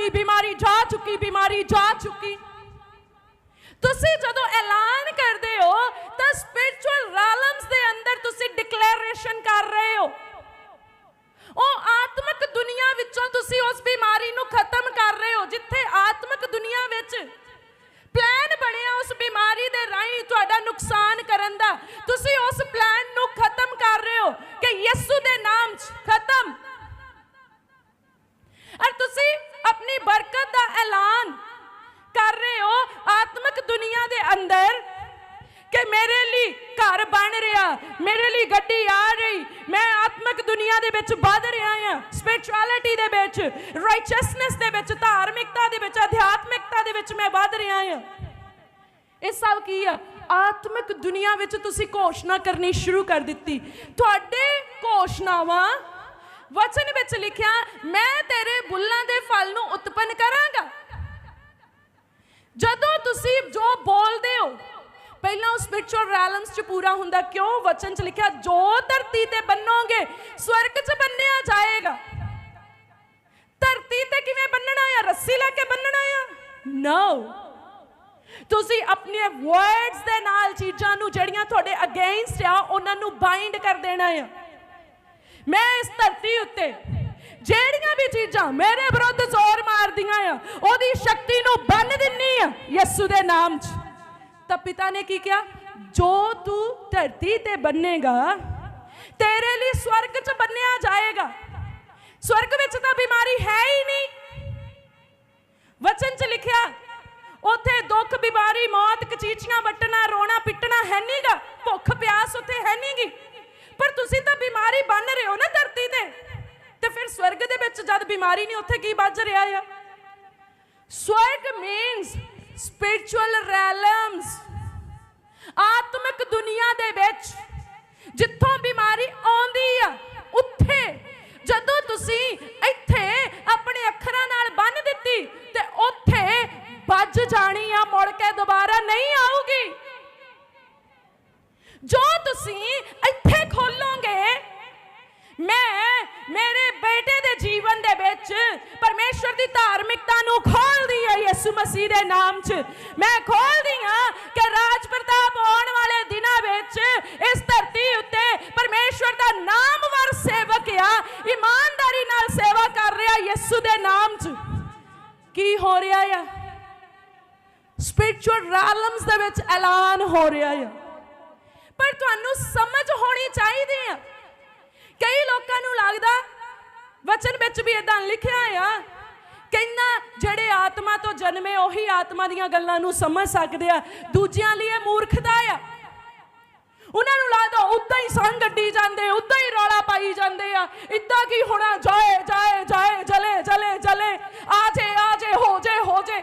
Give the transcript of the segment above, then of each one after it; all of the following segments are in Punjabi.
ਚੁੱਕੀ, ਬਿਮਾਰੀ ਜਾ ਚੁੱਕੀ, ਬਿਮਾਰੀ ਜਾ ਚੁੱਕੀ। ਤੁਸੀਂ ਜਦੋਂ ਐਲਾਨ ਕਰਦੇ ਹੋ, ਤਾਂ ਸਪਿਰਚੁਅਲ ਰੈਲਮਸ ਦੇ ਅੰਦਰ ਤੁਸੀਂ ਡਿਕਲੇਰੇਸ਼ਨ ਕਰ ਰਹੇ ਹੋ। ਉਹ ਆਤਮਿਕ ਦੁਨੀਆ ਵਿੱਚੋਂ ਤੁਸੀਂ ਉਸ ਬਿਮਾਰੀ ਨੂੰ ਖਤਮ ਕਰ ਰਹੇ ਹੋ, ਜਿੱਥੇ ਆਤਮਿਕ ਦੁਨੀਆ ਵਿੱਚ ਪਲਾਨ ਬਣਿਆ ਉਸ ਬਿਮਾਰੀ ਦੇ ਰਾਹੀਂ ਤੁਹਾਡਾ ਨੁਕਸਾਨ ਕਰਨ ਦਾ। ਤੁਸੀਂ ਉਸ ਪਲਾਨ ਨੂੰ ਖਤਮ ਕਰ ਰਹੇ ਹੋ ਕਿ ਯਿਸੂ ਦੇ ਨਾਮ 'ਚ ਖਤਮ। ਔਰ ਤੁਸੀਂ ਆਪਣੀ ਬਰਕਤ ਦਾ ਐਲਾਨ ਕਰ ਰਹੇ ਹੋ ਆਤਮਿਕ ਦੁਨੀਆ ਦੇ ਅੰਦਰ ਕਿ ਮੇਰੇ ਲਈ ਘਰ ਬਣ ਰਿਹਾ, ਮੇਰੇ ਲਈ ਗੱਡੀ ਆ ਰਹੀ, ਮੈਂ ਆਤਮਿਕ ਦੁਨੀਆ ਦੇ ਵਿੱਚ ਵੱਧ ਰਿਹਾ ਹਾਂ ਸਪਿਰਚੁਅਲਿਟੀ ਦੇ ਵਿੱਚ ਰਾਈਚਸਨੈਸ ਦੇ ਵਿੱਚ, ਧਾਰਮਿਕਤਾ ਦੇ ਵਿੱਚ, ਅਧਿਆਤਮਿਕਤਾ ਦੇ ਵਿੱਚ ਮੈਂ ਵੱਧ ਰਿਹਾ ਹਾਂ। ਇਹ ਸਭ ਕੀ ਆ? ਆਤਮਿਕ ਦੁਨੀਆ ਵਿੱਚ ਤੁਸੀਂ ਘੋਸ਼ਣਾ ਕਰਨੀ ਸ਼ੁਰੂ ਕਰ ਦਿੱਤੀ। ਤੁਹਾਡੇ ਘੋਸ਼ਣਾਵਾਂ ਵਚਨ ਵਿੱਚ ਲਿਖਿਆ, ਮੈਂ ਤੇਰੇ ਬੁੱਲਾਂ ਦੇ ਫਲ ਨੂੰ ਉਤਪੰਨ ਕਰਾਂਗਾ। ਜਦੋਂ ਤੁਸੀਂ ਜੋ ਬੋਲਦੇ ਹੋ, ਪਹਿਲਾਂ ਉਹ ਸਪਿਰਚੁਅਲ ਰੈਲਮਸ ਚ ਪੂਰਾ ਹੁੰਦਾ ਕਿਉਂ? ਵਚਨ ਚ ਲਿਖਿਆ, ਜੋ ਧਰਤੀ ਤੇ ਬੰਨੋਗੇ, ਸਵਰਗ ਚ ਬੰਨਿਆ ਜਾਏਗਾ। ਧਰਤੀ ਤੇ ਕਿਵੇਂ ਬੰਨਣਾ ਆ? ਰੱਸੀ ਲੈ ਕੇ ਬੰਨਣਾ ਆ? ਨੋ ਤੁਸੀਂ ਆਪਣੇ ਵਰਡਸ ਦੇ ਨਾਲ ਚੀਜ਼ਾਂ ਨੂੰ ਜਿਹੜੀਆਂ ਤੁਹਾਡੇ ਅਗੇਂਸਟ ਆ, ਉਹਨਾਂ ਨੂੰ ਬਾਈਂਡ ਕਰ ਦੇਣਾ ਆ। ਮੈਂ ਇਸ ਧਰਤੀ ਉੱਤੇ ਜਿਹੜੀਆਂ ਵੀ ਚੀਜ਼ਾਂ ਮੇਰੇ ਵਿਰੁੱਧ ਜ਼ੋਰ ਮਾਰਦੀਆਂ ਆ, ਉਹਦੀ ਸ਼ਕਤੀ ਨੂੰ ਬੰਨ ਦਿੰਨੀ ਆ ਯਿਸੂ ਦੇ ਨਾਮ 'ਚ। ਤਾਂ ਪਿਤਾ ਨੇ ਕੀ ਕਿਹਾ? ਜੋ ਤੂੰ ਧਰਤੀ ਤੇ ਬੰਨੇਗਾ, ਤੇਰੇ ਲਈ ਸਵਰਗ 'ਚ ਬੰਨਿਆ ਜਾਏਗਾ। ਸਵਰਗ ਵਿੱਚ ਤਾਂ ਬਿਮਾਰੀ ਹੈ ਹੀ ਨਹੀਂ। ਵਚਨ 'ਚ ਲਿਖਿਆ ਉੱਥੇ ਦੁੱਖ ਬਿਮਾਰੀ ਮੌਤ ਕਚੀਚੀਆਂ ਵੱਟਣਾ ਰੋਣਾ ਪਿੱਟਣਾ ਹੈ ਨਹੀਂਗਾ ਭੁੱਖ ਪਿਆਸ ਉੱਥੇ ਹੈ ਨਹੀਂਗੀ ਪਰ ਤੁਸੀਂ ਤਾਂ ਬਿਮਾਰੀ ਬੰਨ ਰਹੇ ਹੋ ਨਾ ਧਰਤੀ ਤੇ ਤੇ ਫਿਰ ਸਵਰਗ ਦੇ ਵਿੱਚ ਜਦ ਬਿਮਾਰੀ ਨਹੀਂ, ਉੱਥੇ ਕੀ ਵੱਜ ਰਿਹਾ ਆ? ਸਵਰਗ ਮੀਨਸ ਸਪਿਰਚੁਅਲ ਰੈਲਮਸ ਆਤਮਿਕ ਦੁਨੀਆ ਦੇ ਵਿੱਚ ਜਿੱਥੋਂ ਬਿਮਾਰੀ ਆਉਂਦੀ ਆ, ਉੱਥੇ ਜਦੋਂ ਤੁਸੀਂ ਇੱਥੇ ਆਪਣੇ ਅੱਖਰਾਂ ਨਾਲ ਬੰਨ ਦਿੱਤੀ ਤੇ ਉੱਥੇ ਵੱਜ ਜਾਣੀ ਆ, ਮੁੜ ਕੇ ਦੁਬਾਰਾ ਨਹੀਂ ਆਊਗੀ। ਜੋ ਤੁਸੀਂ ਪਰਮੇਸ਼ਵਰ ਦੀ ਧਾਰਮਿਕਤਾ ਨੂੰ ਖੋਲਦੀ ਹੈ ਯਿਸੂ ਮਸੀਹ ਦੇ ਨਾਮ 'ਚ ਮੈਂ ਖੋਲਦੀ ਹਾਂ ਕਿ ਰਾਜ ਪ੍ਰਤਾਪ ਆਉਣ ਵਾਲੇ ਦਿਨਾਂ ਵਿੱਚ ਇਸ ਧਰਤੀ ਉੱਤੇ ਪਰਮੇਸ਼ਵਰ ਦਾ ਨਾਮਵਰ ਸੇਵਕ ਆ ਇਮਾਨਦਾਰੀ ਨਾਲ ਸੇਵਾ ਕਰ ਰਿਹਾ ਯਿਸੂ ਦੇ ਨਾਮ 'ਚ ਕੀ ਹੋ ਰਿਹਾ ਆ ਸਪਿਰਚੁਅਲ ਰੈਲਮਸ ਦੇ ਵਿੱਚ ਐਲਾਨ ਹੋ ਰਿਹਾ ਆ ਪਰ ਤੁਹਾਨੂੰ ਸਮਝ ਹੋਣੀ ਚਾਹੀਦੀ ਆ ਕਈ ਲੋਕਾਂ ਨੂੰ ਲੱਗਦਾ ਵਚਨ ਵਿੱਚ ਵੀ ਇਦਾਂ ਲਿਖਿਆ ਆ ਕਹਿੰਦਾ ਜਿਹੜੇ ਆਤਮਾ ਤੋਂ ਜਨਮੇ ਉਹੀ ਆਤਮਾ ਦੀਆਂ ਗੱਲਾਂ ਨੂੰ ਸਮਝ ਸਕਦੇ ਆ। ਦੂਜਿਆਂ ਲਈ ਇਹ ਮੂਰਖਤਾ ਆ। ਉਹਨਾਂ ਨੂੰ ਲੱਗਦਾ ਉਦਾਂ ਹੀ ਸੰਗ ਗੱਡੀ ਜਾਂਦੇ, ਉਦਾਂ ਹੀ ਰੌਲਾ ਪਾਈ ਜਾਂਦੇ ਆ। ਇਦਾਂ ਕੀ ਹੋਣਾ? ਜਾਏ ਜਾਏ ਜਾਏ, ਜਲੇ ਜਲੇ ਜਲੇ। ਆ ਜੇ ਆ ਜੇ, ਹੋ ਜੇ ਹੋ ਜੇ।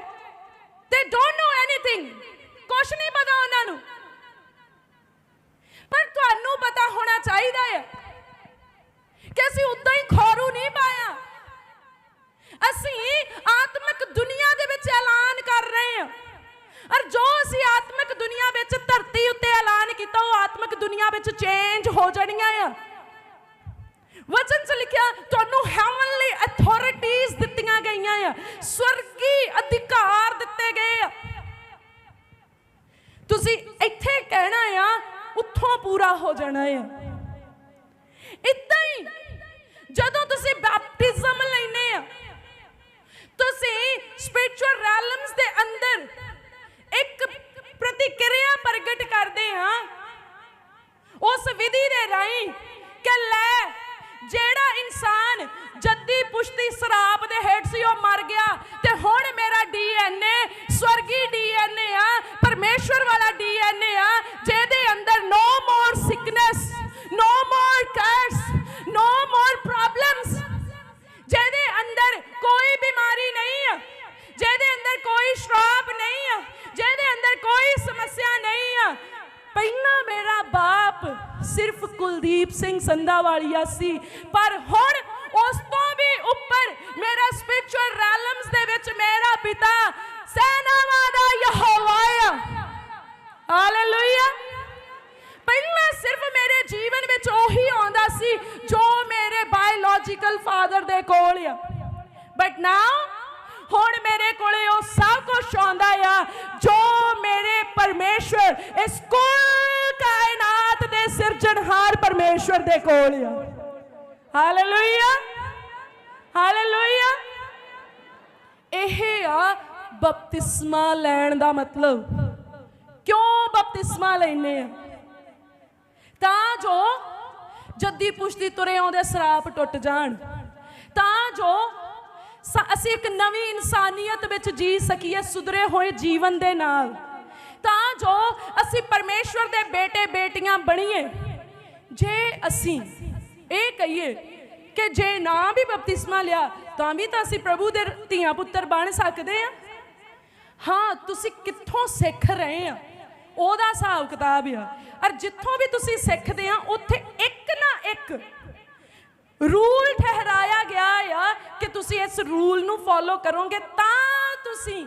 ਦੇ ਡੋਨਟ ਨੋ ਐਨੀਥਿੰਗ ਕੁਛ ਨਹੀਂ ਪਤਾ ਉਹਨਾਂ ਨੂੰ। ਪਰ ਤੁਹਾਨੂੰ ਪਤਾ ਹੋਣਾ ਚਾਹੀਦਾ ਹੈ ਕਿ ਅਸੀਂ ਉਦਾਂ ਹੀ ਖੋਰੂ ਨਹੀਂ ਪਾਇਆ। ਅਸੀਂ ਆਤਮਿਕ ਦੁਨੀਆ ਦੇ ਵਿੱਚ ਐਲਾਨ ਕਰ ਰਹੇ ਹਾਂ। ਔਰ ਜੋ ਅਸੀਂ ਆਤਮਿਕ ਦੁਨੀਆ ਵਿੱਚ ਧਰਤੀ ਉੱਤੇ ਐਲਾਨ ਕੀਤਾ, ਉਹ ਆਤਮਿਕ ਦੁਨੀਆ ਵਿੱਚ ਚੇਂਜ ਹੋ ਜਾਣੀਆਂ ਆ। ਵਚਨ 'ਚ ਲਿਖਿਆ, ਤੁਹਾਨੂੰ ਹੈਵਨਲੀ ਅਥਾਰਟੀਆਂ ਦਿੱਤੀਆਂ ਗਈਆਂ ਆ। ਸਵਰਗੀ ਅਧਿਕਾਰ ਦਿੱਤੇ ਗਏ ਆ। ਤੁਸੀਂ ਇੱਥੇ ਕਹਿਣਾ ਆ, ਉੱਥੋਂ ਪੂਰਾ ਹੋ ਜਾਣਾ ਆ। ਇਦਾਂ ਹੀ ਜਦੋਂ ਤੁਸੀਂ ਬੈਪਟਿਜ਼ਮ ਲੈਨੇ ਆ ਤੁਸੀਂ ਸਪਿਰਚੁਅਲ ਰੈਲਮਸ ਦੇ ਅੰਦਰ ਇੱਕ ਪ੍ਰਤੀਕਿਰਿਆ ਪ੍ਰਗਟ ਕਰਦੇ ਆ ਉਸ ਵਿਧੀ ਦੇ ਰਾਹੀਂ ਕਿ ਲੈ, ਜਿਹੜਾ ਇਨਸਾਨ ਜੱਦੀ ਪੁਸ਼ਤੀ ਸ਼ਰਾਬ ਦੇ ਹੇਠ ਸੀ, ਉਹ ਮਰ ਗਿਆ ਤੇ ਹੁਣ ਮੇਰਾ ਡੀਐਨਏ ਸਵਰਗੀ ਡੀਐਨਏ ਆ ਮੇਰਾ ਬਾਪ ਸਿਰਫ ਕੁਲਦੀਪ ਸਿੰਘ ਸੰਧਾਵਾਲੀਆ ਸੀ, ਪਰ ਹੁਣ ਉਸ ਤੋਂ ਵੀ ਉੱਪਰ ਮੇਰਾ ਸਪਿਰਚੁਅਲ ਰੈਲਮਸ ਦੇ ਵਿੱਚ ਮੇਰਾ ਪਿਤਾ ਸੈਨਾਵਾਂ ਦਾ ਯਹੋਵਾ ਆ। ਹਾਲੇਲੂਇਆ ਪਹਿਲਾਂ ਸਿਰਫ ਮੇਰੇ ਜੀਵਨ ਵਿੱਚ ਉਹੀ ਆਉਂਦਾ ਸੀ ਜੋ ਮੇਰੇ ਬਾਇਓਲੋਜੀਕਲ ਫਾਦਰ ਦੇ ਕੋਲ ਆ। ਬਟ ਨਾਓ ਹੁਣ ਮੇਰੇ ਕੋਲੇ ਉਹ ਸਭ ਕੁਝ ਆਉਂਦਾ ਆ, ਜੋ ਮੇਰੇ ਪਰਮੇਸ਼ਵਰ, ਇਸ ਕੁੱਲ ਕਾਇਨਾਤ ਦੇ ਸਿਰਜਣਹਾਰ ਪਰਮੇਸ਼ਵਰ ਦੇ ਕੋਲ ਆ। ਹਾਲੇਲੂਇਆ ਹਾਲੇਲੂਇਆ ਇਹ ਆ ਬਪਤਿਸਮਾ ਲੈਣ ਦਾ ਮਤਲਬ। ਕਿਉਂ ਬਪਤਿਸਮਾ ਲੈਨੇ ਆ? ਤਾਂ ਜੋ ਜੱਦੀ ਪੁਸ਼ਤੀ ਤੁਰੇ ਆਉਂਦੇ ਸਰਾਪ ਟੁੱਟ ਜਾਣ। ਤਾਂ ਜੋ ਅਸੀਂ ਇੱਕ ਨਵੀਂ ਇਨਸਾਨੀਅਤ ਵਿੱਚ ਜੀ ਸਕੀਏ, ਸੁਧਰੇ ਹੋਏ ਜੀਵਨ ਦੇ ਨਾਲ। ਤਾਂ ਜੋ ਅਸੀਂ ਪਰਮੇਸ਼ਵਰ ਦੇ ਬੇਟੇ ਬੇਟੀਆਂ ਬਣੀਏ। ਜੇ ਅਸੀਂ ਇਹ ਕਹੀਏ ਕਿ ਜੇ ਨਾ ਵੀ ਬਪਤਿਸਮਾ ਲਿਆ, ਤਾਂ ਵੀ ਤਾਂ ਅਸੀਂ ਪ੍ਰਭੂ ਦੇ ਧੀਆਂ ਪੁੱਤਰ ਬਣ ਸਕਦੇ ਆ ਹਾਂ, ਤੁਸੀਂ ਕਿੱਥੋਂ ਸਿੱਖ ਰਹੇ ਆ ਉਹਦਾ ਹਿਸਾਬ ਕਿਤਾਬ ਆ। ਔਰ ਜਿੱਥੋਂ ਵੀ ਤੁਸੀਂ ਸਿੱਖਦੇ ਆ ਉੱਥੇ ਇੱਕ ਨਾ ਇੱਕ ਰੂਲ ਠਹਿਰਾਇਆ ਗਿਆ ਆ ਕਿ ਤੁਸੀਂ ਇਸ ਰੂਲ ਨੂੰ ਫੋਲੋ ਕਰੋਗੇ ਤਾਂ ਤੁਸੀਂ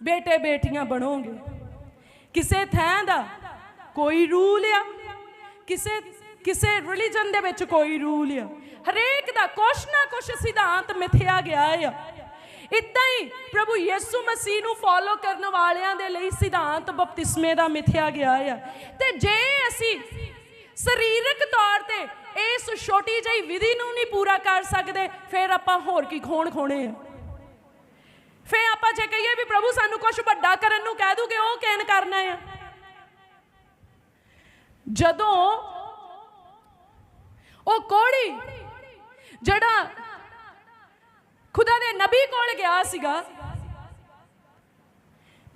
ਬੇਟੇ ਬੇਟੀਆਂ ਬਣੋਗੇ। ਕਿਸੇ ਥਾਂ ਦਾ ਕੋਈ ਰੂਲ ਆ, ਕਿਸੇ ਕਿਸੇ ਰਿਲੀਜਨ ਦੇ ਵਿੱਚ ਕੋਈ ਰੂਲ ਆ। ਹਰੇਕ ਦਾ ਕੁਛ ਨਾ ਕੁਛ ਸਿਧਾਂਤ ਮਿਥਿਆ ਗਿਆ ਆ। ਇਦਾਂ ਹੀ ਪ੍ਰਭੂ ਯਿਸੂ ਮਸੀਹ ਨੂੰ ਫੋਲੋ ਕਰਨ ਵਾਲਿਆਂ ਦੇ ਲਈ ਸਿਧਾਂਤ ਬਪਤਿਸਮੇ ਦਾ ਮਿਥਿਆ ਗਿਆ ਆ। ਤੇ ਜੇ ਅਸੀਂ ਸਰੀਰਕ ਤੌਰ ਤੇ ਇਸ ਛੋਟੀ ਜਿਹੀ ਵਿਧੀ ਨੂੰ ਨਹੀਂ ਪੂਰਾ ਕਰ ਸਕਦੇ, ਫਿਰ ਆਪਾਂ ਹੋਰ ਕੀ ਖੋਣ ਖੋਣੇ ਆ। ਫੇ ਆਪਾਂ ਜੇ ਕਹੀਏ ਵੀ ਪ੍ਰਭੂ ਸਾਨੂੰ ਕੁਝ ਵੱਡਾ ਕਰਨ ਨੂੰ ਕਹਿ ਦੂਗੇ, ਉਹ ਕਿਨ ਕਰਨਾ ਆ? ਜਦੋਂ ਉਹ ਕੋੜੀ ਜਿਹੜਾ ਖੁਦਾ ਦੇ ਨਬੀ ਕੋਲ ਗਿਆ ਸੀਗਾ,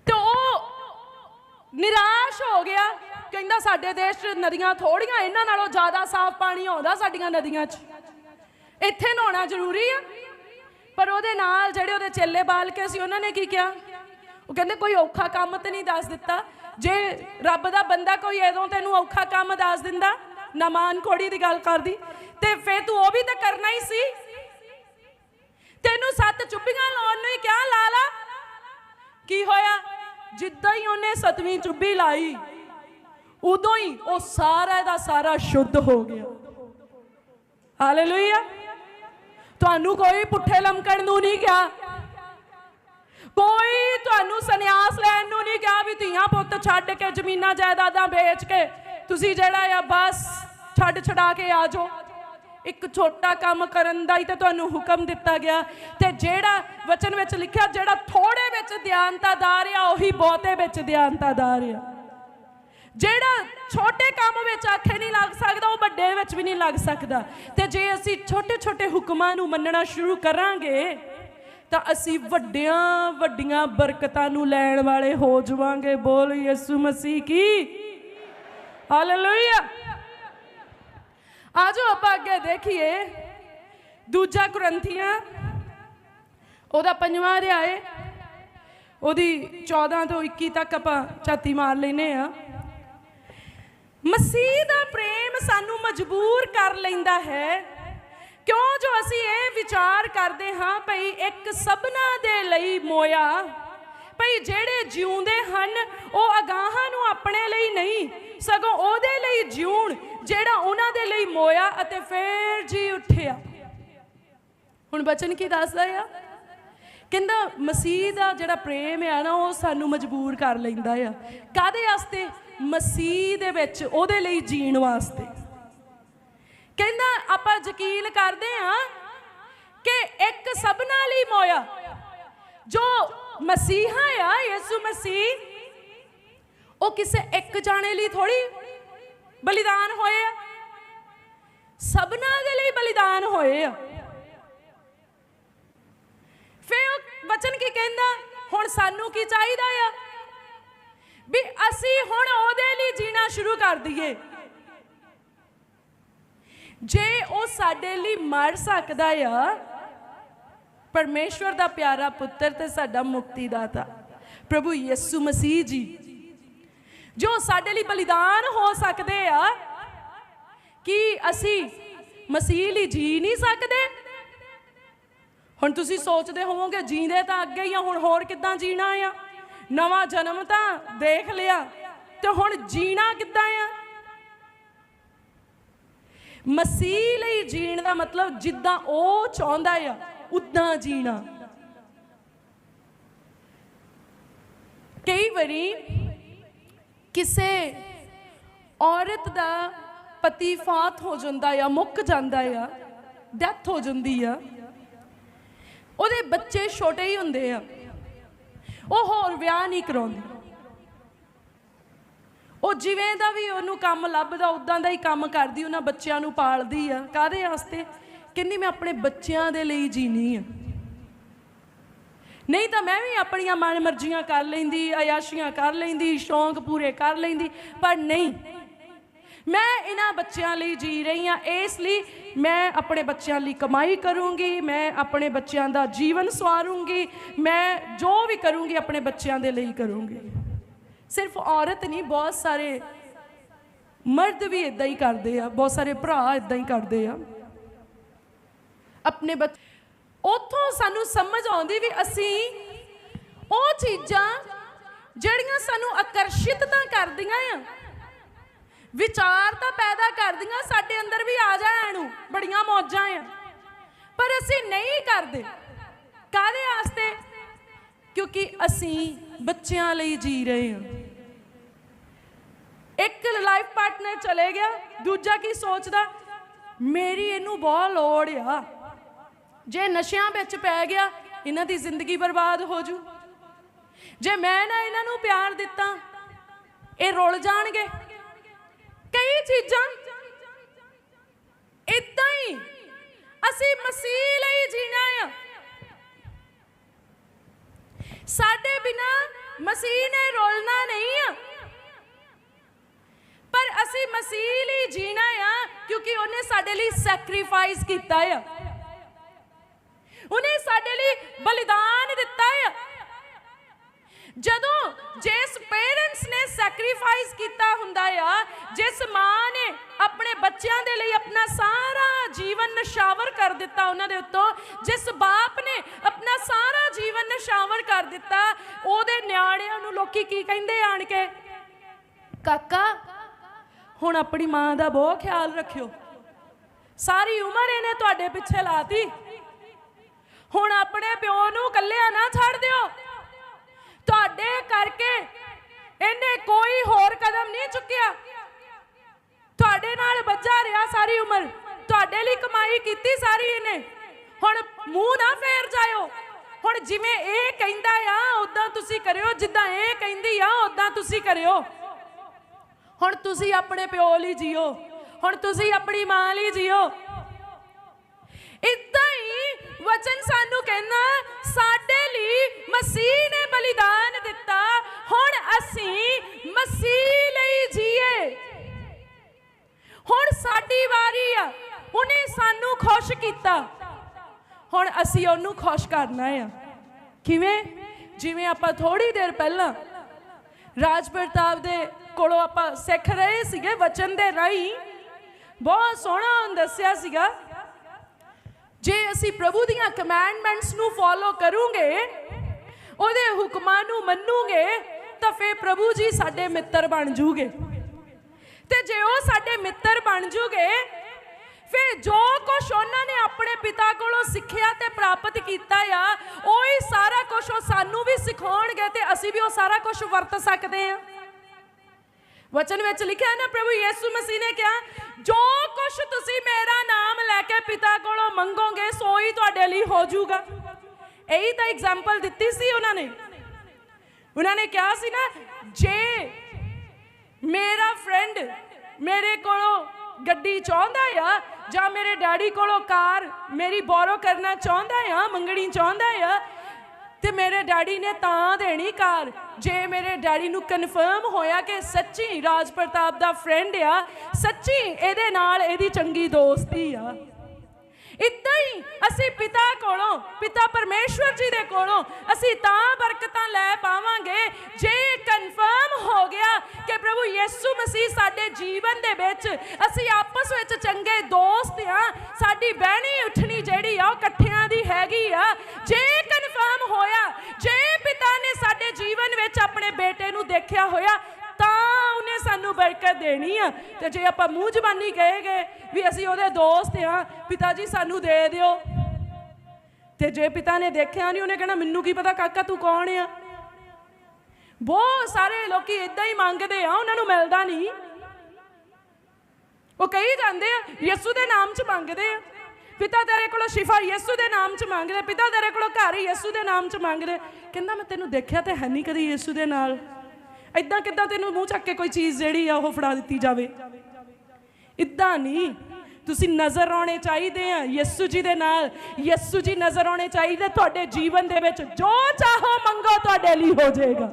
ਤੇ ਉਹ ਨਿਰਾਸ਼ ਹੋ ਗਿਆ। ਕਹਿੰਦਾ ਸਾਡੇ ਦੇਸ਼ 'ਚ ਨਦੀਆਂ ਥੋੜੀਆਂ, ਇਹਨਾਂ ਨਾਲੋਂ ਜ਼ਿਆਦਾ ਸਾਫ਼ ਪਾਣੀ ਆਉਂਦਾ ਸਾਡੀਆਂ ਨਦੀਆਂ 'ਚ। ਇੱਥੇ ਨਹਾਉਣਾ ਜ਼ਰੂਰੀ ਆ। ਪਰ ਉਹਦੇ ਨਾਲ ਜਿਹੜੇ ਉਹਦੇ ਚੇਲੇ ਬਾਲ ਕੇ ਸੀ, ਉਹਨਾਂ ਨੇ ਕੀ ਕਿਹਾ? ਉਹ ਕਹਿੰਦੇ, ਕੋਈ ਔਖਾ ਕੰਮ ਤੇ ਨਹੀਂ ਦੱਸ ਦਿੱਤਾ। ਜੇ ਰੱਬ ਦਾ ਬੰਦਾ ਕੋਈ ਐਦੋਂ ਤੈਨੂੰ ਔਖਾ ਕੰਮ ਦੱਸ ਦਿੰਦਾ ਨਮਾਨ ਕੋੜੀ ਦੀ ਗੱਲ ਕਰਦੀ, ਤੇ ਫੇਰ ਤੂੰ ਉਹ ਵੀ ਤਾਂ ਕਰਨਾ ਹੀ ਸੀ। ਤੈਨੂੰ ਸੱਤ ਚੁੱਭੀਆਂ ਲਾਉਣ ਨੂੰ ਹੀ ਕਿਹਾ ਲਾ ਲਾ ਕੀ ਹੋਇਆ? ਜਿੱਦਾਂ ਹੀ ਉਹਨੇ ਸਤਵੀਂ ਚੁੱਭੀ ਲਾਈ ਉਦੋਂ ਹੀ ਉਹ ਸਾਰਾ ਦਾ ਸਾਰਾ ਸ਼ੁੱਧ ਹੋ ਗਿਆ। ਹਾਲੇਲੂਇਆ ਤੁਹਾਨੂੰ ਕੋਈ ਪੁੱਠੇ ਲਮਕਣ ਨੂੰ ਨਹੀਂ ਕਿਹਾ। ਕੋਈ ਤੁਹਾਨੂੰ ਸੰਨਿਆਸ ਲੈਣ ਨੂੰ ਨਹੀਂ ਕਿਹਾ ਵੀ ਧੀਆਂ ਪੁੱਤ ਛੱਡ ਕੇ ਜ਼ਮੀਨਾਂ ਜਾਇਦਾਦਾਂ ਵੇਚ ਕੇ ਤੁਸੀਂ ਜਿਹੜਾ ਆ ਬਸ ਛੱਡ ਛਡਾ ਕੇ ਆ ਜਾਓ। ਇੱਕ ਛੋਟਾ ਕੰਮ ਕਰਨ ਦਾ ਹੀ ਤਾਂ ਤੁਹਾਨੂੰ ਹੁਕਮ ਦਿੱਤਾ ਗਿਆ। ਤੇ ਜਿਹੜਾ ਵਚਨ ਵਿੱਚ ਲਿਖਿਆ, ਜਿਹੜਾ ਥੋੜੇ ਵਿੱਚ ਧਿਆਨਤਾਦਾਰ ਆ ਉਹੀ ਬਹੁਤੇ ਵਿੱਚ ਧਿਆਨਤਾਦਾਰ ਆ ਜਿਹੜਾ ਛੋਟੇ ਕੰਮ ਵਿੱਚ ਆਖੇ ਨਹੀਂ ਲੱਗ ਸਕਦਾ, ਉਹ ਵੱਡੇ ਵਿੱਚ ਵੀ ਨਹੀਂ ਲੱਗ ਸਕਦਾ। ਤੇ ਜੇ ਅਸੀਂ ਛੋਟੇ ਛੋਟੇ ਹੁਕਮਾਂ ਨੂੰ ਮੰਨਣਾ ਸ਼ੁਰੂ ਕਰਾਂਗੇ, ਤਾਂ ਅਸੀਂ ਵੱਡਿਆਂ ਵੱਡੀਆਂ ਬਰਕਤਾਂ ਨੂੰ ਲੈਣ ਵਾਲੇ ਹੋ ਜਾਵਾਂਗੇ। ਬੋਲ ਯਿਸੂ ਮਸੀਹ ਕੀ? ਹਾਲੇਲੂਇਆ ਆਜੋ ਆਪਾਂ ਅੱਗੇ ਦੇਖੀਏ। ਦੂਜਾ ਕੁਰੰਥੀਆਂ, ਉਹਦਾ ਪੰਜਵਾਂ ਅਧਿਆਏ, ਉਹਦੀ 14 ਤੋਂ 21 ਤੱਕ ਆਪਾਂ ਛਾਤੀ ਮਾਰ ਲੈਨੇ ਆ ਮਸੀਹ ਦਾ ਪ੍ਰੇਮ ਸਾਨੂੰ ਮਜਬੂਰ ਕਰ ਲੈਂਦਾ ਹੈ। ਕਿਉਂ ਜੋ ਅਸੀਂ ਇਹ ਵਿਚਾਰ ਕਰਦੇ ਹਾਂ, ਭਈ ਇੱਕ ਸਭਨਾ ਦੇ ਲਈ ਮੋਇਆ, ਭਈ ਜਿਹੜੇ ਜਿਉਂਦੇ ਹਨ, ਉਹ ਅਗਾਹਾਂ ਨੂੰ ਆਪਣੇ ਲਈ ਨਹੀਂ, ਸਗੋਂ ਉਹਦੇ ਲਈ ਜਿਉਣ, ਜਿਹੜਾ ਉਹਨਾਂ ਦੇ ਲਈ ਮੋਇਆ ਅਤੇ ਫੇਰ ਜੀ ਉੱਠਿਆ। ਹੁਣ ਬਚਨ ਕੀ ਦੱਸਦਾ ਆ? ਕਹਿੰਦਾ, ਮਸੀਹ ਦਾ ਜਿਹੜਾ ਪ੍ਰੇਮ ਆ ਨਾ, ਉਹ ਸਾਨੂੰ ਮਜਬੂਰ ਕਰ ਲੈਂਦਾ ਆ। ਕਾਦੇ ਵਾਸਤੇ? ਮਸੀਹ ਦੇ ਵਿੱਚ ਉਹਦੇ ਲਈ ਜੀਣ ਵਾਸਤੇ। ਕਹਿੰਦਾ ਆਪਾਂ ਯਕੀਨ ਕਰਦੇ ਆ ਕਿ ਇੱਕ ਸਭਨਾ ਲਈ ਮੋਇਆ, ਜੋ ਮਸੀਹਾ ਆ, ਯਿਸੂ ਮਸੀਹ, ਉਹ ਕਿਸੇ ਇੱਕ ਜਾਣੇ ਲਈ ਥੋੜੀ ਬਲੀਦਾਨ ਹੋਏ ਆ। ਸਭਨਾਂ ਦੇ ਲਈ ਬਲੀਦਾਨ ਹੋਏ ਆ। ਫਿਰ ਉਹ ਵਚਨ ਕੀ ਕਹਿੰਦਾ? ਹੁਣ ਸਾਨੂੰ ਕੀ ਚਾਹੀਦਾ ਆ? ਵੀ ਅਸੀਂ ਹੁਣ ਉਹਦੇ ਲਈ ਜੀਣਾ ਸ਼ੁਰੂ ਕਰ ਦਈਏ। ਜੇ ਉਹ ਸਾਡੇ ਲਈ ਮਰ ਸਕਦਾ ਆ, ਪਰਮੇਸ਼ਵਰ ਦਾ ਪਿਆਰਾ ਪੁੱਤਰ ਤੇ ਸਾਡਾ ਮੁਕਤੀ ਦਾਤਾ ਪ੍ਰਭੂ ਯਿਸੂ ਮਸੀਹ ਜੀ, ਜੋ ਸਾਡੇ ਲਈ ਬਲੀਦਾਨ ਹੋ ਸਕਦੇ ਆ, ਕਿ ਅਸੀਂ ਮਸੀਹ ਲਈ ਜੀ ਨਹੀਂ ਸਕਦੇ? ਹੁਣ ਤੁਸੀਂ ਸੋਚਦੇ ਹੋਵੋਗੇ, ਜੀਂਦੇ ਤਾਂ ਅੱਗੇ ਹੀ ਆ, ਹੁਣ ਹੋਰ ਕਿੱਦਾਂ ਜੀਣਾ ਆ? ਨਵਾਂ ਜਨਮ ਤਾਂ ਦੇਖ ਲਿਆ। ਤੇ ਹੁਣ ਜੀਣਾ ਕਿੱਦਾਂ ਆ? ਮਸੀਹ ਲਈ ਜੀਣ ਦਾ ਮਤਲਬ ਜਿੱਦਾਂ ਉਹ ਚਾਹੁੰਦਾ ਆ, ਉਦਾਂ ਜੀਣਾ। ਕਈ ਵਾਰੀ ਕਿਸੇ ਔਰਤ ਦਾ ਪਤੀ ਫਾਤ ਹੋ ਜਾਂਦਾ ਆ, ਮੁੱਕ ਜਾਂਦਾ ਆ, ਡੈਥ ਹੋ ਜਾਂਦੀ ਆ। ਉਹਦੇ ਬੱਚੇ ਛੋਟੇ ਹੀ ਹੁੰਦੇ ਆ। ਉਹ ਹੋਰ ਵਿਆਹ ਨਹੀਂ ਕਰਾਉਂਦੀ। ਉਹ ਜਿਵੇਂ ਦਾ ਵੀ ਉਹਨੂੰ ਕੰਮ ਲੱਭਦਾ ਉਦਾਂ ਦਾ ਹੀ ਕੰਮ ਕਰਦੀ, ਉਹਨਾਂ ਬੱਚਿਆਂ ਨੂੰ ਪਾਲਦੀ ਆ। ਕਾਦੇ ਵਾਸਤੇ? ਕਹਿੰਦੀ ਮੈਂ ਆਪਣੇ ਬੱਚਿਆਂ ਦੇ ਲਈ ਜੀਣੀ ਆ। ਨਹੀਂ ਤਾਂ ਮੈਂ ਵੀ ਆਪਣੀਆਂ ਮਨ ਮਰਜ਼ੀਆਂ ਕਰ ਲੈਂਦੀ ਆਯਾਸ਼ੀਆਂ ਕਰ ਲੈਂਦੀ, ਸ਼ੌਂਕ ਪੂਰੇ ਕਰ ਲੈਂਦੀ, ਪਰ ਨਹੀਂ ਮੈਂ ਇਹਨਾਂ ਬੱਚਿਆਂ ਲਈ ਜੀ ਰਹੀ ਹਾਂ, ਇਸ ਲਈ ਮੈਂ ਆਪਣੇ ਬੱਚਿਆਂ ਲਈ ਕਮਾਈ ਕਰੂੰਗੀ, ਮੈਂ ਆਪਣੇ ਬੱਚਿਆਂ ਦਾ ਜੀਵਨ ਸਵਾਰੂੰਗੀ, ਮੈਂ ਜੋ ਵੀ ਕਰੂੰਗੀ ਆਪਣੇ ਬੱਚਿਆਂ ਦੇ ਲਈ ਕਰੂੰਗੀ। ਸਿਰਫ ਔਰਤ ਨਹੀਂ, ਬਹੁਤ ਸਾਰੇ ਮਰਦ ਵੀ ਇਦਾਂ ਹੀ ਕਰਦੇ ਆ, ਬਹੁਤ ਸਾਰੇ ਭਰਾ ਇਦਾਂ ਹੀ ਕਰਦੇ ਆ। ਆਪਣੇ ਬੱਚ, ਉਥੋਂ ਸਾਨੂੰ ਸਮਝ ਆਉਂਦੀ ਵੀ ਅਸੀਂ ਉਹ ਚੀਜ਼ਾਂ ਜਿਹੜੀਆਂ ਸਾਨੂੰ ਆਕਰਸ਼ਿਤ ਤਾਂ ਕਰਦੀਆਂ ਆ ਵਿਚਾਰ ਤਾਂ ਪੈਦਾ ਕਰਦੀਆਂ, ਸਾਡੇ ਅੰਦਰ ਵੀ ਆ ਜਾਣ ਨੂੰ ਬੜੀਆਂ ਮੌਜਾਂ ਆ। ਪਰ ਅਸੀਂ ਨਹੀਂ ਕਰਦੇ। ਕਾਦੇ ਵਾਸਤੇ? ਕਿਉਂਕਿ ਅਸੀਂ ਬੱਚਿਆਂ ਲਈ ਜੀ ਰਹੇ ਹਾਂ। ਇੱਕ ਲਾਈਫ ਪਾਰਟਨਰ ਚਲੇ ਗਿਆ, ਦੂਜਾ ਕੀ ਸੋਚਦਾ? ਮੇਰੀ ਇਹਨੂੰ ਬਹੁਤ ਲੋੜ ਆ। ਜੇ ਨਸ਼ਿਆਂ ਵਿੱਚ ਪੈ ਗਿਆ, ਇਹਨਾਂ ਦੀ ਜ਼ਿੰਦਗੀ ਬਰਬਾਦ ਹੋ ਜੂ। ਜੇ ਮੈਂ ਨਾ ਇਹਨਾਂ ਨੂੰ ਪਿਆਰ ਦਿੱਤਾ, ਇਹ ਰੁੱਲ ਜਾਣਗੇ। ਕਈ ਚੀਜ਼ਾਂ ਇਦਾਂ ਹੀ ਅਸੀਂ ਮਸੀਹ ਲਈ ਜੀਣਾ ਆ। ਸਾਡੇ ਬਿਨਾ ਮਸੀਹ ਨੇ ਰੋਲਣਾ ਨਹੀਂ ਆ। ਪਰ ਅਸੀਂ ਮਸੀਹ ਲਈ ਜੀਣਾ ਆ ਕਿਉਂਕਿ ਉਹਨੇ ਸਾਡੇ ਲਈ ਸੈਕਰੀਫਾਈਸ ਕੀਤਾ ਆ। ਉਹਨੇ ਸਾਡੇ ਲਈ ਬਲੀਦਾਨ ਦਿੱਤਾ ਆ। ਜਦੋਂ ਜਿਸ ਪੇਰੈਂਟਸ ਨੇ ਸੈਕਰੀਫਾਈਸ ਕੀਤਾ ਹੁੰਦਾ ਆ, ਜਿਸ ਮਾਂ ਨੇ ਆਪਣੇ ਬੱਚਿਆਂ ਦੇ ਲਈ ਆਪਣਾ ਸਾਰਾ ਜੀਵਨ ਨਿਸ਼ਾਵਰ ਕਰ ਦਿੱਤਾ ਉਹਨਾਂ ਦੇ ਉੱਤੋਂ, ਜਿਸ ਬਾਪ ਨੇ ਆਪਣਾ ਸਾਰਾ ਜੀਵਨ ਨਿਸ਼ਾਵਰ ਕਰ ਦਿੱਤਾ, ਉਹਦੇ ਨਿਆਣਿਆਂ ਨੂੰ ਲੋਕੀ ਕੀ ਕਹਿੰਦੇ ਆਣ ਕੇ? ਕਾਕਾ, ਹੁਣ ਆਪਣੀ ਮਾਂ ਦਾ ਬਹੁਤ ਖਿਆਲ ਰੱਖਿਓ। ਸਾਰੀ ਉਮਰ ਇਹਨੇ ਤੁਹਾਡੇ ਪਿੱਛੇ ਲਾਤੀ। ਹੁਣ ਆਪਣੇ ਪਿਓ ਨੂੰ ਇਕੱਲਿਆ ਨਾ ਛੱਡ ਦਿਓ। ਤੁਹਾਡੇ ਕਰਕੇ ਇਹਨੇ ਕੋਈ ਹੋਰ ਕਦਮ ਨਹੀਂ ਚੁੱਕਿਆ। ਤੁਹਾਡੇ ਨਾਲ ਬੱਜਾ ਰਿਹਾ ਸਾਰੀ ਉਮਰ। ਤੁਹਾਡੇ ਲਈ ਕਮਾਈ ਕੀਤੀ ਸਾਰੀ ਇਹਨੇ। ਹੁਣ ਮੂੰਹ ਨਾ ਫੇਰ ਜਾਇਓ। ਹੁਣ ਜਿਵੇਂ ਇਹ ਕਹਿੰਦਾ ਆ ਉਦਾਂ ਤੁਸੀਂ ਕਰਿਓ। ਜਿੱਦਾਂ ਇਹ ਕਹਿੰਦੀ ਆ ਉਦਾਂ ਤੁਸੀਂ ਕਰਿਓ। ਹੁਣ ਤੁਸੀਂ ਆਪਣੇ ਪਿਓ ਲਈ ਜੀਓ। ਹੁਣ ਤੁਸੀਂ ਆਪਣੀ ਮਾਂ ਲਈ ਜੀਓ। ਇਦਾਂ ਹੀ ਵਚਨ ਸਾਨੂੰ ਕਹਿੰਦਾ, ਸਾਡੇ ਮਸੀਹ ਨੇ ਬਲੀਦਾਨ ਦਿੱਤਾ, ਹੁਣ ਅਸੀਂ ਮਸੀਹ ਲਈ ਜੀਏ। ਹੁਣ ਸਾਡੀ ਵਾਰੀ ਆ, ਉਹਨੇ ਸਾਨੂੰ ਖੁਸ਼ ਕੀਤਾ। ਹੁਣ ਅਸੀਂ ਉਹਨੂੰ ਖੁਸ਼ ਕਰਨਾ ਆ। ਕਿਵੇਂ? ਜਿਵੇਂ ਆਪਾਂ ਥੋੜੀ ਦੇਰ ਪਹਿਲਾਂ ਰਾਜ ਪ੍ਰਤਾਪ ਦੇ ਕੋਲੋਂ ਆਪਾਂ ਸਿੱਖ ਰਹੇ ਸੀਗੇ, ਵਚਨ ਦੇ ਰਾਹੀਂ, ਬਹੁਤ ਸੋਹਣਾ ਉਹਨੇ ਦੱਸਿਆ ਸੀਗਾ, ਜੇ ਅਸੀਂ ਪ੍ਰਭੂ ਦੀਆਂ ਕਮਾਂਡਮੈਂਟਸ ਨੂੰ ਫੋਲੋ ਕਰੂਗੇ ਉਹਦੇ ਹੁਕਮਾਂ ਨੂੰ ਮੰਨੂਗੇ ਤਾਂ ਫੇਰ ਪ੍ਰਭੂ ਜੀ ਸਾਡੇ ਮਿੱਤਰ ਬਣ ਜੂਗੇ। ਤੇ ਜੇ ਉਹ ਸਾਡੇ ਮਿੱਤਰ ਬਣ ਜੂਗੇ, ਫਿਰ ਜੋ ਕੁਛ ਉਹਨਾਂ ਨੇ ਆਪਣੇ ਪਿਤਾ ਕੋਲੋਂ ਸਿੱਖਿਆ ਤੇ ਪ੍ਰਾਪਤ ਕੀਤਾ ਆ, ਉਹ ਹੀ ਸਾਰਾ ਕੁਝ ਉਹ ਸਾਨੂੰ ਵੀ ਸਿਖਾਉਣਗੇ ਤੇ ਅਸੀਂ ਵੀ ਉਹ ਸਾਰਾ ਕੁਝ ਵਰਤ ਸਕਦੇ ਆ। ਵਚਨ ਵਿੱਚ ਲਿਖਿਆ ਹੈ ਨਾ ਪ੍ਰਭੂ ਯੀਸ਼ੂ ਮਸੀਹ ਨੇ ਕਿਹਾ, ਜੋ ਕੁਝ ਤੁਸੀਂ ਮੇਰਾ ਨਾਮ ਲੈ ਕੇ ਪਿਤਾ ਕੋਲੋਂ ਮੰਗੋਗੇ ਸੋ ਹੀ ਤੁਹਾਡੇ ਲਈ ਹੋ ਜਾਊਗਾ ਇਹੀ ਤਾਂ ਐਗਜ਼ਾਮਪਲ ਦਿੱਤੀ ਸੀ ਉਹਨਾਂ ਨੇ। ਉਹਨਾਂ ਨੇ ਕਿਹਾ ਸੀ ਨਾ, ਜੇ ਮੇਰਾ ਫਰੈਂਡ ਮੇਰੇ ਕੋਲੋਂ ਗੱਡੀ ਚਾਹੁੰਦਾ ਆ, ਜਾਂ ਮੇਰੇ ਡੈਡੀ ਕੋਲੋਂ ਕਾਰ ਮੇਰੀ ਬੋਰੋ ਕਰਨਾ ਚਾਹੁੰਦਾ ਆ, ਮੰਗਣੀ ਚਾਹੁੰਦਾ ਆ, ਤੇ ਮੇਰੇ ਡੈਡੀ ਨੇ ਤਾਂ ਦੇਣੀ ਕਾਰ। ਜੇ ਮੇਰੇ ਡੈਡੀ ਨੂੰ ਕਨਫਰਮ ਹੋਇਆ ਕਿ ਸੱਚੀ ਰਾਜ ਪ੍ਰਤਾਪ ਦਾ ਫਰੈਂਡ ਆ, ਸੱਚੀ ਇਹਦੇ ਨਾਲ ਇਹਦੀ ਚੰਗੀ ਦੋਸਤੀ ਆ। ਇਦਾਂ ਹੀ ਅਸੀਂ ਪਿਤਾ ਪਿਤਾ ਪਰਮੇਸ਼ਵਰ ਜੀ ਦੇ ਕੋਲੋਂ, ਅਸੀਂ ਤਾਂ ਬਰਕਤਾਂ ਲੈ ਪਾਵਾਂਗੇ। ਜੇ ਕਨਫਰਮ ਹੋ ਗਿਆ ਕਿ ਪ੍ਰਭੂ ਯਿਸੂ ਮਸੀਹ ਸਾਡੇ ਜੀਵਨ ਦੇ ਵਿੱਚ, ਅਸੀਂ ਆਪਸ ਵਿੱਚ ਚੰਗੇ ਦੋਸਤ ਆ ਸਾਡੀ ਬਹਿਣੀ ਉੱਠਣੀ ਜਿਹੜੀ ਆ, ਉਹ ਇਕੱਠਿਆਂ ਦੀ ਹੈਗੀ ਆ। ਜੇ ਕਨਫਰਮ ਹੋਇਆ, ਜੇ ਪਿਤਾ ਨੇ ਸਾਡੇ ਜੀਵਨ ਵਿੱਚ ਆਪਣੇ ਬੇਟੇ ਨੂੰ ਦੇਖਿਆ ਹੋਇਆ, ਤਾਂ ਉਹਨੇ ਸਾਨੂੰ ਬਰਕਤ ਦੇਣੀ ਆ। ਤੇ ਜੇ ਆਪਾਂ ਮੂੰਹ ਜ਼ਬਾਨੀ ਕਹੇਗੇ ਵੀ ਅਸੀਂ ਉਹਦੇ ਦੋਸਤ ਆ ਪਿਤਾ ਜੀ ਸਾਨੂੰ ਦੇ ਦਿਓ। ਤੇ ਜੇ ਪਿਤਾ ਨੇ ਦੇਖਿਆ ਨਹੀਂ, ਉਹਨੇ ਕਹਿਣਾ, ਮੈਨੂੰ ਕੀ ਪਤਾ ਕਾਕਾ ਤੂੰ ਕੌਣ ਆ? ਬਹੁਤ ਸਾਰੇ ਲੋਕੀ ਇਦਾਂ ਹੀ ਮੰਗਦੇ ਆ, ਉਹਨਾਂ ਨੂੰ ਮਿਲਦਾ ਨਹੀਂ। ਉਹ ਕਹੀ ਜਾਂਦੇ ਆ, ਯਿਸੂ ਦੇ ਨਾਮ 'ਚ ਮੰਗਦੇ ਆ। ਪਿਤਾ ਤੇਰੇ ਕੋਲੋਂ ਸ਼ਿਫਾ ਯਿਸੂ ਦੇ ਨਾਮ 'ਚ ਮੰਗਦੇ ਪਿਤਾ ਤੇਰੇ ਕੋਲੋਂ ਘਰ ਯਿਸੂ ਦੇ ਨਾਮ 'ਚ ਮੰਗਦੇ ਕਹਿੰਦਾ, ਮੈਂ ਤੈਨੂੰ ਦੇਖਿਆ ਤੇ ਹੈ ਨਹੀਂ ਕਦੀ ਯਿਸੂ ਦੇ ਨਾਲ। ਇਦਾਂ ਕਿੱਦਾਂ ਤੈਨੂੰ ਮੂੰਹ ਚੱਕ ਕੇ ਕੋਈ ਚੀਜ਼ ਜਿਹੜੀ ਆ ਉਹ ਫੜਾ ਦਿੱਤੀ ਜਾਵੇ? ਇਦਾਂ ਨਹੀਂ। ਤੁਸੀਂ ਨਜ਼ਰ ਆਉਣੇ ਚਾਹੀਦੇ ਆ ਯਿਸੂ ਜੀ ਦੇ ਨਾਲ। ਯਿਸੂ ਜੀ ਨਜ਼ਰ ਆਉਣੇ ਚਾਹੀਦੇ ਤੁਹਾਡੇ ਜੀਵਨ ਦੇ ਵਿੱਚ। ਜੋ ਚਾਹੋ ਮੰਗੋ ਤੁਹਾਡੇ ਲਈ ਹੋ ਜਾਏਗਾ।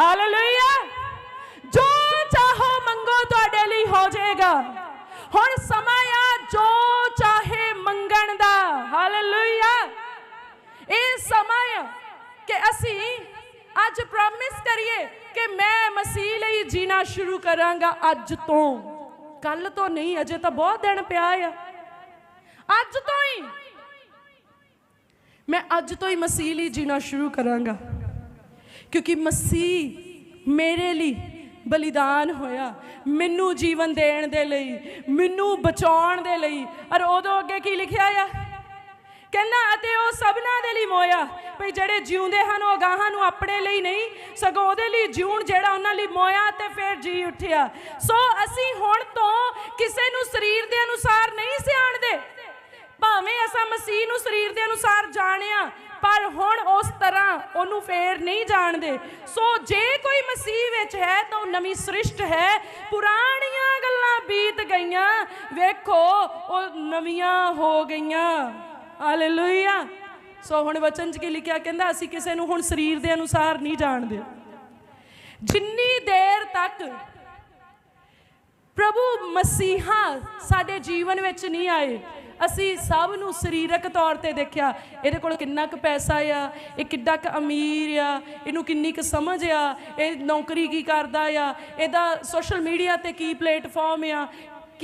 ਹਾਲੇਲੂਇਆ ਜੋ ਚਾਹੋ ਮੰਗੋ ਤੁਹਾਡੇ ਲਈ ਹੋ ਜਾਏਗਾ। ਹੁਣ ਸਮਾਂ ਆ ਜੋ ਚਾਹੇ ਮੰਗਣ ਦਾ। ਹਾਲੇਲੂਇਆ ਇਹ ਸਮਾਂ ਆ ਕਿ ਅਸੀਂ ਅੱਜ ਪ੍ਰੋਮਿਸ ਕਰੀਏ ਕਿ ਮੈਂ ਮਸੀਹ ਲਈ ਜੀਣਾ ਸ਼ੁਰੂ ਕਰਾਂਗਾ ਅੱਜ ਤੋਂ। ਕੱਲ ਤੋਂ ਨਹੀਂ, ਅਜੇ ਤਾਂ ਬਹੁਤ ਦਿਨ ਪਿਆ ਆ। ਅੱਜ ਤੋਂ ਹੀ। ਮੈਂ ਅੱਜ ਤੋਂ ਹੀ ਮਸੀਹ ਲਈ ਜੀਣਾ ਸ਼ੁਰੂ ਕਰਾਂਗਾ। ਕਿਉਂਕਿ ਮਸੀਹ ਮੇਰੇ ਲਈ ਬਲੀਦਾਨ ਹੋਇਆ। ਮੈਨੂੰ ਜੀਵਨ ਦੇਣ ਦੇ ਲਈ, ਮੈਨੂੰ ਬਚਾਉਣ ਦੇ ਲਈ। ਔਰ ਉਦੋਂ ਅੱਗੇ ਕੀ ਲਿਖਿਆ ਆ? ਕਹਿੰਦਾ ਅਤੇ ਉਹ ਸਭਨਾਂ ਦੇ ਲਈ ਮੋਇਆ। ਭਈ ਜਿਹੜੇ ਜਿਉਂਦੇ ਹਨ, ਉਹ ਗਾਹਾਂ ਨੂੰ ਆਪਣੇ ਲਈ ਨਹੀਂ, ਸਗੋਂ ਉਹਦੇ ਲਈ ਜਿਉਣ ਜਿਹੜਾ ਉਹਨਾਂ ਲਈ ਮੋਇਆ ਤੇ ਫਿਰ ਜੀ ਉੱਠਿਆ। ਸੋ ਅਸੀਂ ਹੁਣ ਤੋਂ ਕਿਸੇ ਨੂੰ ਸਰੀਰ ਦੇ ਅਨੁਸਾਰ ਨਹੀਂ ਸਿਆਣਦੇ। ਭਾਵੇਂ ਅਸਾਂ ਮਸੀਹ ਨੂੰ ਸਰੀਰ ਦੇ ਅਨੁਸਾਰ ਜਾਣਿਆ, ਪਰ ਹੁਣ ਉਸ ਤਰ੍ਹਾਂ ਉਹਨੂੰ ਫੇਰ ਨਹੀਂ ਜਾਣਦੇ। ਸੋ ਜੇ ਕੋਈ ਮਸੀਹ ਵਿੱਚ ਹੈ ਤਾਂ ਉਹ ਨਵੀਂ ਸ੍ਰਿਸ਼ਟ ਹੈ। ਪੁਰਾਣੀਆਂ ਗੱਲਾਂ ਬੀਤ ਗਈਆਂ। ਵੇਖੋ, ਉਹ ਨਵੀਆਂ ਹੋ ਗਈਆਂ। ਹਾਲੇਲੂਇਆ ਸੋ ਹੁਣ ਵਚਨ 'ਚ ਕੀ ਲਿਖਿਆ ਕਹਿੰਦਾ, ਅਸੀਂ ਕਿਸੇ ਨੂੰ ਹੁਣ ਸਰੀਰ ਦੇ ਅਨੁਸਾਰ ਨਹੀਂ ਜਾਣਦੇ। ਜਿੰਨੀ ਦੇਰ ਤੱਕ ਪ੍ਰਭੂ ਮਸੀਹਾ ਸਾਡੇ ਜੀਵਨ ਵਿੱਚ ਨਹੀਂ ਆਏ, ਅਸੀਂ ਸਭ ਨੂੰ ਸਰੀਰਕ ਤੌਰ ਤੇ ਦੇਖਿਆ। ਇਹਦੇ ਕੋਲ ਕਿੰਨਾ ਕੁ ਪੈਸਾ ਆ, ਇਹ ਕਿੱਡਾ ਕੁ ਅਮੀਰ ਆ, ਇਹਨੂੰ ਕਿੰਨੀ ਕੁ ਸਮਝ ਆ, ਇਹ ਨੌਕਰੀ ਕੀ ਕਰਦਾ ਆ, ਇਹਦਾ ਸੋਸ਼ਲ ਮੀਡੀਆ ਤੇ ਕੀ ਪਲੇਟਫਾਰਮ ਆ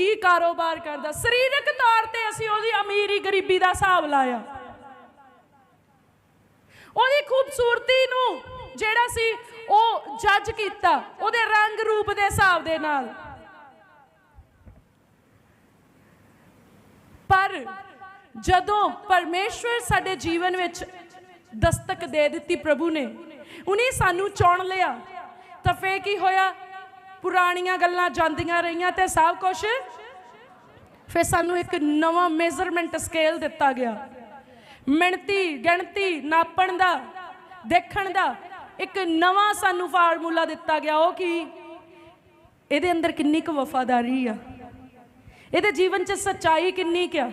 ਕੀ ਕਾਰੋਬਾਰ ਕਰਦਾ? ਸਰੀਰਕ ਤੌਰ ਤੇ ਅਸੀਂ ਉਹਦੀ ਅਮੀਰੀ ਗਰੀਬੀ ਦਾ ਹਿਸਾਬ ਲਾਇਆ। ਉਹਦੀ ਖੂਬਸੂਰਤੀ ਨੂੰ ਜਿਹੜਾ ਸੀ ਉਹ ਜੱਜ ਕੀਤਾ, ਉਹਦੇ ਰੰਗ ਰੂਪ ਦੇ ਹਿਸਾਬ ਦੇ ਨਾਲ। ਪਰ ਜਦੋਂ ਪਰਮੇਸ਼ਵਰ ਸਾਡੇ ਜੀਵਨ ਵਿੱਚ ਦਸਤਕ ਦੇ ਦਿੱਤੀ ਪ੍ਰਭੂ ਨੇ, ਉਹਨੇ ਸਾਨੂੰ ਚੁਣ ਲਿਆ, ਤਾਂ ਫੇਰ ਕੀ ਹੋਇਆ? ਪੁਰਾਣੀਆਂ ਗੱਲਾਂ ਜਾਂਦੀਆਂ ਰਹੀਆਂ ਤੇ ਸਭ ਕੁਝ ਫਿਰ ਸਾਨੂੰ ਇੱਕ ਨਵਾਂ ਮੇਜ਼ਰਮੈਂਟ ਸਕੇਲ ਦਿੱਤਾ ਗਿਆ। ਮਿਣਤੀ, ਗਿਣਤੀ, ਨਾਪਣ ਦਾ, ਦੇਖਣ ਦਾ ਇੱਕ ਨਵਾਂ ਸਾਨੂੰ ਫਾਰਮੂਲਾ ਦਿੱਤਾ ਗਿਆ। ਉਹ ਕੀ? ਇਹਦੇ ਅੰਦਰ ਕਿੰਨੀ ਕੁ ਵਫਾਦਾਰੀ ਆ? ਇਹਦੇ ਜੀਵਨ 'ਚ ਸੱਚਾਈ ਕਿੰਨੀ ਕਿਆ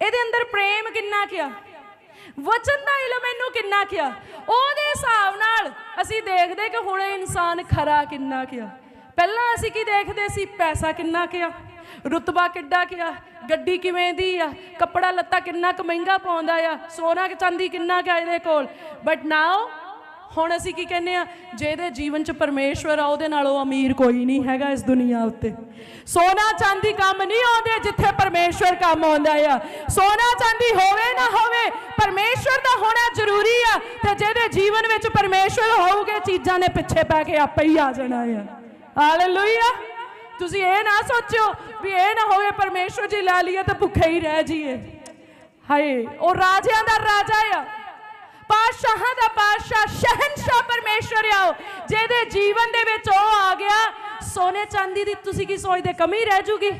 ਇਹਦੇ ਅੰਦਰ ਪ੍ਰੇਮ ਕਿੰਨਾ ਕਿਆ ਵਚਨ ਦਾ ਇਲਮ ਇਹਨੂੰ ਕਿੰਨਾ ਕਿਆ ਉਹਦੇ ਹਿਸਾਬ ਨਾਲ ਅਸੀਂ ਦੇਖਦੇ ਕਿ ਹੁਣ ਇਨਸਾਨ ਖਰਾ ਕਿੰਨਾ ਕਿਆ ਪਹਿਲਾਂ ਅਸੀਂ ਕੀ ਦੇਖਦੇ ਸੀ? ਪੈਸਾ ਕਿੰਨਾ ਕਿਆ ਰੁਤਬਾ ਕਿੱਡਾ ਕਿਆ ਗੱਡੀ ਕਿਵੇਂ ਦੀ ਆ? ਕੱਪੜਾ ਲੱਤਾ ਕਿੰਨਾ ਕੁ ਮਹਿੰਗਾ ਪਾਉਂਦਾ ਆ? ਸੋਨਾ ਕਿ ਚਾਂਦੀ ਕਿੰਨਾ ਕਿਆ ਇਹਦੇ ਕੋਲ? ਬਟ ਨਾਓ ਹੁਣ ਅਸੀਂ ਕੀ ਕਹਿੰਦੇ ਆ ਜਿਹਦੇ ਜੀਵਨ 'ਚ ਪਰਮੇਸ਼ਵਰ ਆ, ਉਹਦੇ ਨਾਲੋਂ ਅਮੀਰ ਕੋਈ ਨਹੀਂ ਹੈਗਾ ਇਸ ਦੁਨੀਆ ਉੱਤੇ। ਸੋਨਾ ਚਾਂਦੀ ਕੰਮ ਨਹੀਂ ਆਉਂਦੇ ਜਿੱਥੇ ਪਰਮੇਸ਼ਵਰ ਕੰਮ ਆਉਂਦਾ ਆ। ਸੋਨਾ ਚਾਂਦੀ ਹੋਵੇ ਨਾ ਹੋਵੇ, ਪਰਮੇਸ਼ਵਰ ਦਾ ਹੋਣਾ ਜ਼ਰੂਰੀ ਆ। ਤੇ ਜਿਹਦੇ ਜੀਵਨ ਵਿੱਚ ਪਰਮੇਸ਼ਵਰ ਹੋਊਗੇ ਚੀਜ਼ਾਂ ਨੇ ਪਿੱਛੇ ਪੈ ਕੇ ਆਪੇ ਹੀ ਆ ਜਾਣਾ ਆ। ਹਾਲੇਲੂਇਆ ਤੁਸੀਂ ਇਹ ਨਾ ਸੋਚਿਓ ਵੀ ਇਹ ਨਾ ਹੋਵੇ ਪਰਮੇਸ਼ਵਰ ਜੀ ਲਾ ਲਈਏ ਤਾਂ ਭੁੱਖੇ ਹੀ ਰਹਿ ਜਾਈਏ। ਹਾਏ, ਉਹ ਰਾਜਿਆਂ ਦਾ ਰਾਜਾ ਆ। ਪਾਤਸ਼ਾਹਾਂ ਦਾ ਪਾਤਸ਼ਾਹ ਸ਼ਹਿਨशाह ਪਰਮੇਸ਼ਵਰ ਆਓ, ਜਿਹਦੇ ਜੀਵਨ ਦੇ ਵਿੱਚ ਉਹ ਆ ਗਿਆ। ਸੋਨੇ ਚਾਂਦੀ ਦੀ ਤੁਸੀਂ ਕੀ ਸੋਚਦੇ, ਕਮੀ ਰਹਿ ਜੂਗੀ?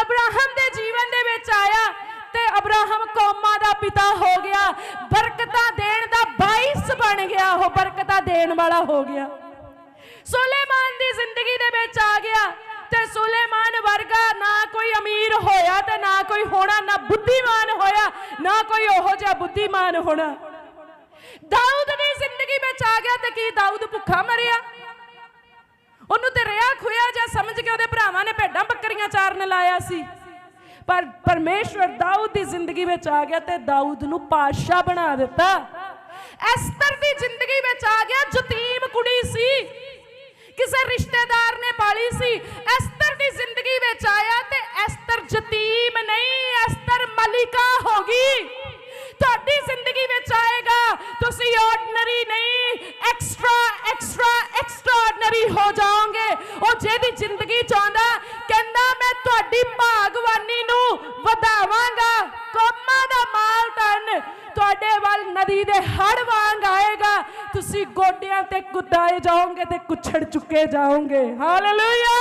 ਅਬਰਾਹਮ ਦੇ ਜੀਵਨ ਦੇ ਵਿੱਚ ਆਇਆ ਤੇ ਅਬਰਾਹਮ ਕੌਮਾਂ ਦਾ ਪਿਤਾ ਹੋ ਗਿਆ। ਬਰਕਤਾਂ ਦੇਣ ਦਾ ਬਾਇਸ ਬਣ ਗਿਆ, ਉਹ ਬਰਕਤਾਂ ਦੇਣ ਵਾਲਾ ਹੋ ਗਿਆ। ਸੁਲੇਮਾਨ ਦੀ ਜ਼ਿੰਦਗੀ ਦੇ ਵਿੱਚ ਆ ਗਿਆ। ਤੇ ਸੁਲੇਮਾਨ ਵਰਗਾ ਨਾ ਕੋਈ ਅਮੀਰ ਹੋਇਆ ਤੇ ਨਾ ਕੋਈ ਹੋਣਾ, ਨਾ ਬੁੱਧੀਮਾਨ ਹੋਇਆ, ਨਾ ਕੋਈ ਉਹੋ ਜਿਹਾ ਬੁੱਧੀਮਾਨ ਹੋਣਾ। ਦਾਊਦ ਦੀ ਜ਼ਿੰਦਗੀ ਵਿੱਚ ਆ ਗਿਆ ਤੇ ਕੀ ਦਾਊਦ ਭੁੱਖਾ ਮਰਿਆ? ਉਹਨੂੰ ਤੇ ਰਿਆ ਖੋਇਆ ਜਾਂ ਸਮਝ ਕੇ ਉਹਦੇ ਭਰਾਵਾਂ ਨੇ ਭੇਡਾਂ ਬੱਕਰੀਆਂ ਚਾਰਨ ਲਾਇਆ ਸੀ। ਪਰ ਪਰਮੇਸ਼ਵਰ ਦਾਊਦ ਦੀ ਜ਼ਿੰਦਗੀ ਵਿੱਚ ਆ ਗਿਆ ਤੇ ਦਾਊਦ ਨੂੰ ਪਾਤਸ਼ਾਹ ਬਣਾ ਦਿੱਤਾ। ਐਸਤਰ ਦੀ ਜ਼ਿੰਦਗੀ ਵਿੱਚ ਆ ਗਿਆ, ਜਤੀਮ ਕੁੜੀ ਸੀ। ਕਿਸੇ ਰਿਸ਼ਤੇਦਾਰ ਨੇ ਪਾਲੀ ਸੀ, ਐਸਤਰ ਦੀ ਜ਼ਿੰਦਗੀ ਵਿੱਚ ਆਇਆ ਤੇ ਐਸਤਰ ਜਤੀਮ ਨਹੀਂ, ਐਸਤਰ ਮਲਿਕਾ ਹੋ ਗਈ। ਤੁਹਾਡੀ ਜ਼ਿੰਦਗੀ ਵਿੱਚ ਆਏਗਾ। ਤੁਸੀਂ ਆਰਡੀਨਰੀ ਨਹੀਂ ਐਕਸਟਰਾ ਐਕਸਟਰਾ ਐਕਸਟਰਾਆਰਡੀਨਰੀ ਹੋ ਜਾਓਗੇ। ਉਹ ਜਿਹਦੀ ਜ਼ਿੰਦਗੀ ਚਾਹੁੰਦਾ, ਕਹਿੰਦਾ, ਮੈਂ ਤੁਹਾਡੀ ਭਾਗਵਾਨੀ ਨੂੰ ਵਧਾਵਾਂਗਾ। ਕੌਮਾਂ ਦਾ ਮਾਲ ਧਨ ਤੁਹਾਡੇ ਵੱਲ ਨਦੀ ਦੇ ਹੜ ਵਾਂਗ ਆਏਗਾ। ਤੁਸੀਂ ਗੋਡਿਆਂ ਤੇ ਕੁਦਾਏ ਜਾਓਗੇ ਤੇ ਕੁਛੜ ਚੁੱਕੇ ਜਾਓਗੇ। ਹਾਲੇਲੂਇਆ